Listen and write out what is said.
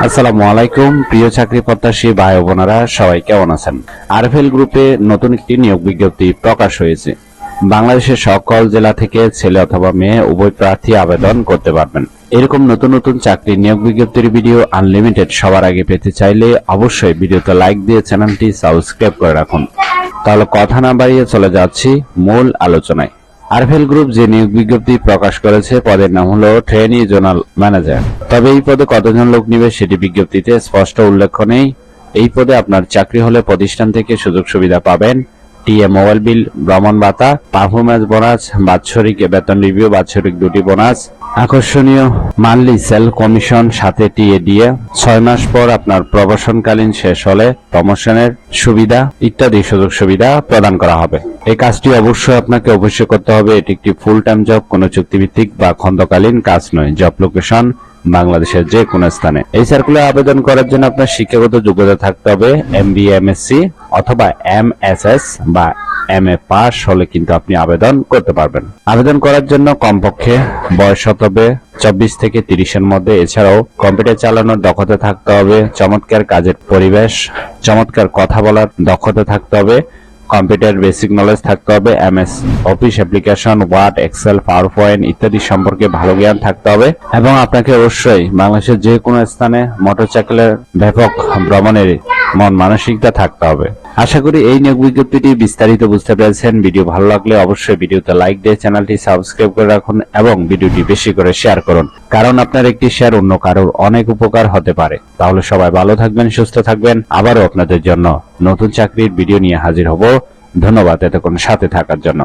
আসসালামু আলাইকুম, প্রিয় চাকরি প্রত্যাশী ভাই বোনেরা, সবাই কেমন আছেন? আরএফএল গ্রুপে নতুন একটি নিয়োগ বিজ্ঞপ্তি প্রকাশ হয়েছে। বাংলাদেশের সকল জেলা থেকে ছেলে অথবা মেয়ে উভয় প্রার্থী আবেদন করতে পারবেন। এরকম নতুন নতুন চাকরি নিয়োগ বিজ্ঞপ্তির ভিডিও আনলিমিটেড সবার আগে পেতে চাইলে অবশ্যই ভিডিওতে লাইক দিয়ে চ্যানেলটি সাবস্ক্রাইব করে রাখুন। তাহলে কথা না বাড়িয়ে চলে যাচ্ছি মূল আলোচনায়। আরভেল গ্রুপ যে নিয়োগ বিজ্ঞপ্তি প্রকাশ করেছে, পদের নাম হলো ট্রেনি জোনাল ম্যানেজার। তবে এই পদে কতজন লোক নিবে সেটি বিজ্ঞপ্তিতে স্পষ্ট উল্লেখ নেই। এই পদে আপনার চাকরি হলে প্রতিষ্ঠান থেকে সুযোগ সুবিধা পাবেন। টিএ মোবাইল বিল ভ্রমণ ভাতা পারফরমেন্স বোনাস, বাৎসরিক বেতন রিভিউ, বাৎসরিক দুটি বোনাস আকর্ষণীয় মান্থলি সেল কমিশন সাথে টিএ দিয়ে ছয় মাস পর আপনার প্রবাসনকালীন শেষ হলে প্রমোশনের সুবিধা ইত্যাদি সুযোগ সুবিধা প্রদান করা হবে। এই কাজটি অবশ্যই আপনাকে অবশ্যই করতে হবে। এটি একটি ফুল টাইম জব কোনো চুক্তিভিত্তিক বা খন্দকালীন কাজ নয়। জব লোকেশন বাংলাদেশের যে কোনো স্থানে। এই সার্কুলার আবেদন করার জন্য আপনার শিক্ষাগত যোগ্যতা থাকতে হবে M B M S C অথবা এম এস এস বা এম এ পাস হলে কিন্তু আপনি আবেদন করতে পারবেন। আবেদন করার জন্য কমপক্ষে বয়স হতে চব্বিশ থেকে তিরিশের মধ্যে। এছাড়াও কম্পিউটার চালানোর দক্ষতা থাকতে হবে, চমৎকার কাজের পরিবেশ, চমৎকার কথা বলার দক্ষতা থাকতে হবে, কম্পিউটার বেসিক নলেজ থাকতে হবে MS office application word excel power point ইত্যাদি সম্পর্কে ভালো জ্ঞান থাকতে হবে। এবং আপনাকে অবশ্যই বাংলাদেশের যে কোনো স্থানে মোটরসাইকেলের ব্যাপক ভ্রমণের মন মানসিকতা থাকতে হবে। আশা করি এই নিয়োগ বিজ্ঞপ্তিটি বিস্তারিত বুঝতে পেরেছেন। ভিডিও ভালো লাগলে অবশ্যই ভিডিওতে লাইক দিয়ে চ্যানেলটি সাবস্ক্রাইব করে রাখুন এবং ভিডিওটি বেশি করে শেয়ার করুন। কারণ আপনার একটি শেয়ার অন্য কারোর অনেক উপকার হতে পারে। তাহলে সবাই ভালো থাকবেন, সুস্থ থাকবেন। আবারও আপনাদের জন্য নতুন চাকরির ভিডিও নিয়ে হাজির হব। ধন্যবাদ এতক্ষণ সাথে থাকার জন্য।